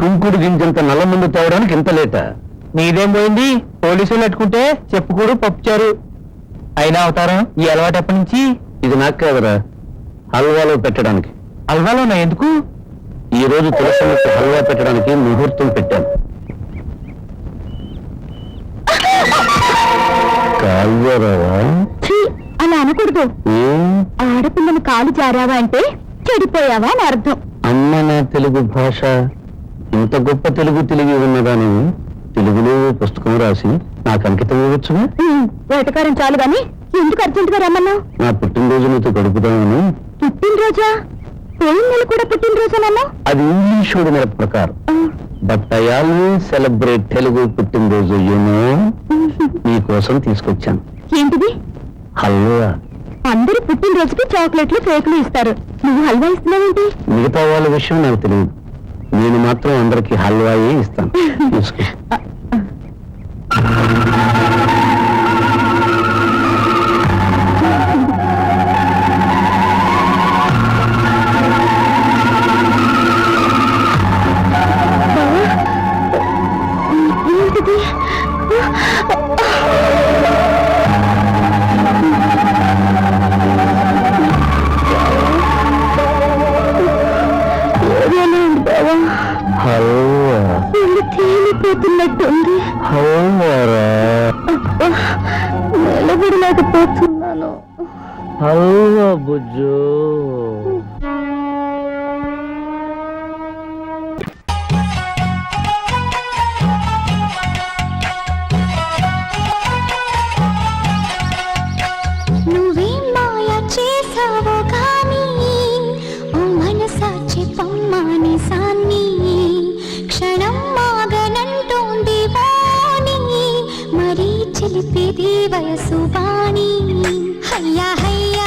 కుంకుడు గింజంత నల్ల ముందు తేవడానికి ఇంత లేట? నీదేం పోయింది? పోలీసులు పెట్టుకుంటే చెప్పుకూడు పప్పుచారు. అయినా అవతారం ఈ అలవాటు ఎప్పటి నుంచి? ఇది నాకు కాదురా. హల్వాలో పెట్టడానికి. అల్వాలోనా ఎందుకు? ఈ రోజు తులసమ్మకి హల్వా పెట్టడానికి ముహూర్తం పెట్టాను. కాల్వరావా? అలా అనకూడదు. ఏం? ఆడపిల్లని కాలు జారావా అంటే చెడిపోయావా అని అర్థం. అమ్మ నా తెలుగు భాష. ఇంత గొప్ప తెలుగు తెలివి ఉన్నదాని తెలుగులో పుస్తకం రాసి నాకు అంకితం ఇవ్వచ్చుగా? వేటకారం చాలు గాని ఎందుకు అర్జెంటుగా రమ్మన్నావు? నా పుట్టినరోజు నీతో గడుపుదామని. పుట్టినరోజా? పోయిన నెల కూడా పుట్టినరోజానన్నా అది ఇంగ్లీష్ నెల ప్రకారం. But I always celebrate Telugu పుట్టినరోజు యూనో నీ కోసం తీసుకొచ్చాను. ఏంటిది? హల్వా. అందరూ పుట్టినరోజుకి చాక్లెట్లు కేకులు ఇస్తారు. నువ్వు హల్వా ఇస్తున్నావేంటి? మిగతా వాళ్ళ విషయం నాకు తెలియదు. నేను మాత్రం అందరికి హల్వాయే ఇస్తాను. ఏంటిది? ఇల్లు తేలిపోతున్నట్టుంది. నిలబడలేకపోతున్నాను హల్వా బుజ్జు. చిలిపిది వయసు బాణి. హయ్యా హయ్యా